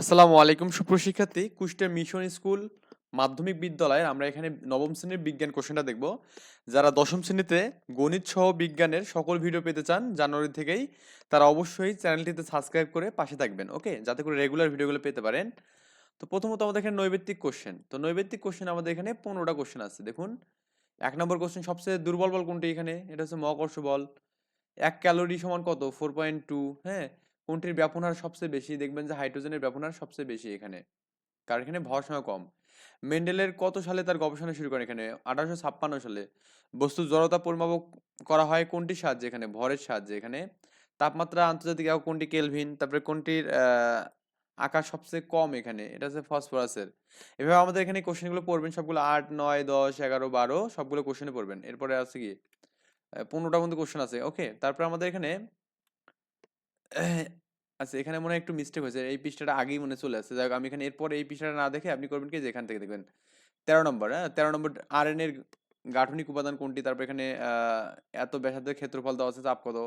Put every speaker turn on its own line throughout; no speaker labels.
আসসালামু আলাইকুম সুপ্রশিক্ষার্থী Kushtia mission school মাধ্যমিক বিদ্যালয়ের আমরা এখানে নবম শ্রেণির বিজ্ঞান কোশ্চেনটা দেখব। যারা দশম শ্রেণীতে গণিত সহ বিজ্ঞানের সকল ভিডিও পেতে চান জানুয়ারি থেকেই, তারা অবশ্যই চ্যানেলটিতে সাবস্ক্রাইব করে পাশে থাকবেন, ওকে? যাতে করে রেগুলার ভিডিওগুলো পেতে পারেন। তো প্রথমত আমাদের এখানে নৈবেত্তিক কোশ্চেন। তো নৈবেত্তিক কোশ্চেন আমাদের এখানে পনেরোটা কোশ্চেন আছে, দেখুন। এক নম্বর কোশ্চেন, সবচেয়ে দুর্বল বল কোনটি এখানে? এটা হচ্ছে মহাকর্ষ বল। এক ক্যালোরি সমান কত? ফোর পয়েন্ট টু হ্যাঁ? কোনটির ব্যাপন হার সবচেয়ে বেশি? দেখবেন যে হাইড্রোজেনের ব্যাপন হার সবচেয়ে বেশি এখানে। কারণ এখানে ভর সময় কম। মেন্ডেলের কত সালে তার গবেষণা শুরু করেন এখানে? আঠারোশো ছাপ্পান্ন সালে। বস্তু জড়তা পরিমাপক করা হয় কোনটির সাহায্যে এখানে? ভরের সাহায্যে এখানে। তাপমাত্রা আন্তর্জাতিক একক কোনটি? কেলভিন। তারপরে কোনটির আকার সবচেয়ে কম এখানে? এটা হচ্ছে ফসফরাসের। এভাবে আমাদের এখানে কোশ্চেনগুলো পড়বেন। সবগুলো আট, নয়, দশ, এগারো, বারো, সবগুলো কোশ্চেনে পড়বেন। এরপরে আছে কি? পনেরোটা মধ্যে কোশ্চেন আছে। ওকে তারপরে আমাদের এখানে আচ্ছা এখানে মনে হয় একটু মিস্টেক হয়েছে। এই পৃষ্ঠাটা আগেই মনে চলে আসছে। যাই হোক, আমি এখানে এরপরে এই পৃষ্ঠাটা না দেখে আপনি করবেন কি? যে এখান থেকে দেখবেন। তেরো নম্বর হ্যাঁ? তেরো নম্বর আর এর গাঠনিক উপাদান কোনটি? তারপর এখানে এত ব্যাসার্ধের ক্ষেত্রফল দেওয়া আছে চাপ কত?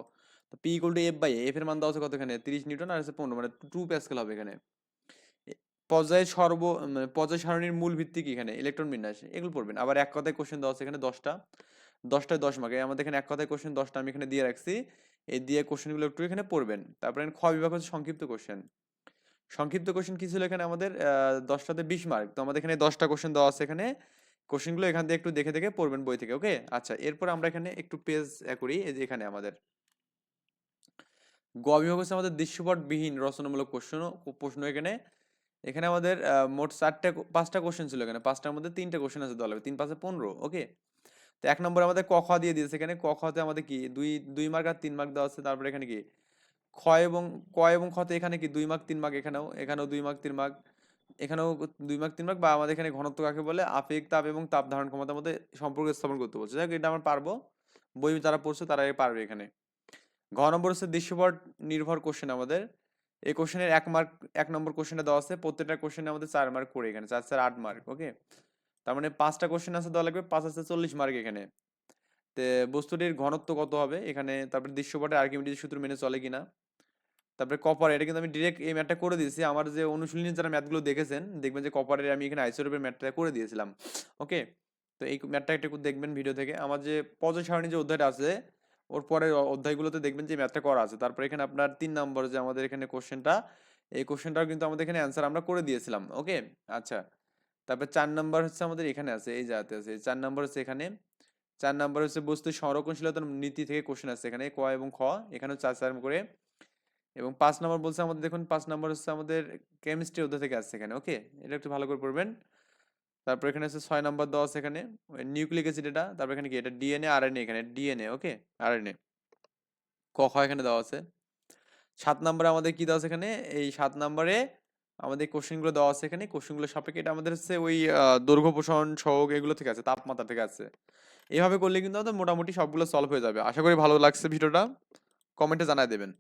তো P equal to F by F এর মান দেওয়া আছে কত এখানে তিরিশ নিউটন আর হচ্ছে পনেরো মানে টু প্যাসকেল হবে এখানে। পর্যায় সর্ব মানে পর্যায় সারণীর মূল ভিত্তি কি এখানে? ইলেকট্রন বিন্যাস। এগুলো পড়বেন। আবার এক কথায় কোশ্চেন দেওয়া আছে এখানে দশটা। দশটায় দশ মার্কে আমাদের এখানে এক কথায় কোশ্চেন দশটা আমি এখানে দিয়ে রাখছি। এই দিয়ে কোশ্চেনগুলো একটু এখানে পড়বেন। তারপরে খ বিভাগ হচ্ছে সংক্ষিপ্ত কোশ্চেন সংক্ষিপ্ত কোশ্চেন কি ছিল এখানে আমাদের? দশটাতে বিশ মার্ক তো আমাদের এখানে দশটা কোশ্চেন দেওয়া আছে এখানে। কোশ্চেনগুলো এখান থেকে একটু দেখে দেখে পড়বেন বই থেকে ওকে আচ্ছা এরপর আমরা এখানে একটু পেজ করি, এই যে এখানে আমাদের। গ বিভাগ হচ্ছে আমাদের দৃশ্যপটবিহীন, রচনামূলক প্রশ্ন প্রশ্ন এখানে। এখানে আমাদের মোট চারটা, পাঁচটা কোশ্চেন ছিল এখানে। পাঁচটার মধ্যে তিনটা কোশ্চেন আছে দলে তিন, পাঁচে পনেরো ওকে তো এক নম্বরে আমাদের ক খ দিয়ে দিয়েছে। এখানে ক খতে আমাদের কি? দুই দুই মার্ক আর তিন মার্ক দেওয়া আছে। তারপরে এখানে কি? খ এবং, ক এবং খতে এখানে কি? দুই মার্ক, তিন মার্ক এখানেও এখানেও দুই মার্ক, তিন মার্ক, এখানেও দুই মার্ক, তিন মার্ক বা আমাদের এখানে ঘনত্ব কাকে বলে? আপেক তাপ এবং তাপ ধারণ ক্ষমতার মধ্যে সম্পর্ক স্থাপন করতে বলছে। যাই এটা আমরা পারব। বই যারা পড়ছে তারা পারবে এখানে। ঘ নম্বর হচ্ছে দৃশ্যপট নির্ভর কোশ্চেন আমাদের। এই কোশ্চেনের এক মার্ক, এক নম্বর কোশ্চেনটা দেওয়া আছে। প্রত্যেকটা কোশ্চেনে আমাদের চার মার্ক করে এখানে, চার চার, আট মার্ক ওকে তার মানে পাঁচটা কোশ্চেন আছে দেওয়া লাগবে, পাঁচ আছে চল্লিশ মার্ক এখানে। তে বস্তুটির ঘনত্ব কত হবে? এখানে তারপরে দৃশ্যপটে আর্কিমিডিজ সূত্র মেনে চলে কিনা। তারপরে কপার এটা কিন্তু আমি ডিরেক্ট এই ম্যাথটা করে দিয়েছি। আমার যে অনুশীলনী যারা ম্যাথগুলো দেখেছেন, দেখবেন যে কপারের আমি এখানে আইসোরূপের ম্যাথটা করে দিয়েছিলাম। ওকে? তো এই ম্যাথটা একটু দেখবেন ভিডিও থেকে। আমার যে পর্যায় সারণী যে অধ্যায়টা আছে, ওর পরের অ- অধ্যায়গুলোতে দেখবেন যে ম্যাথটা করা আছে। তারপরে এখানে আপনার তিন নম্বর যে আমাদের এখানে কোশ্চেনটা এই কোশ্চেনটাও কিন্তু আমাদের এখানে অ্যান্সার আমরা করে দিয়েছিলাম। ওকে? আচ্ছা। তারপর চার নম্বর হচ্ছে আমাদের এখানে আছে, এই জায়গাতে আছে, চার নম্বর হচ্ছে এখানে। চার নাম্বার হচ্ছে বস্তু সংরক্ষণশীলতার নীতি থেকে কোশ্চেন আছে এখানে, ক এবং খ, এখানেও চার চার করে। এবং পাঁচ নম্বর বলছে আমাদের, দেখুন, পাঁচ নম্বর হচ্ছে আমাদের কেমিস্ট্রি অধ্যায় থেকে আসছে এখানে ওকে এটা একটু ভালো করে পড়বেন। তারপর এখানে হচ্ছে ছয় নম্বর আছে এখানে নিউক্লিক অ্যাসিড এটা, তারপর এখানে কি? এটা ডিএনএ আরএনএ এখানে ডিএনএ ওকে আরএনএ ক, খ এখানে দেওয়া আছে। সাত নম্বরে আমাদের কি দেওয়া আছে এখানে? এই সাত নম্বরে আমাদের কোশ্চেনগুলো দেওয়া আছে এখানে। কোশ্চেনগুলো সাপেক্ষে এটা আমাদের হচ্ছে ওই দৈর্ঘ্য, পোষণ, সহগ এগুলো থেকে আছে, তাপমাত্রা থেকে আছে। এভাবে করলে কিন্তু আমাদের মোটামুটি সবগুলো সলভ হয়ে যাবে। আশা করি ভালো লাগছে ভিডিওটা। কমেন্টে জানায় দেবেন।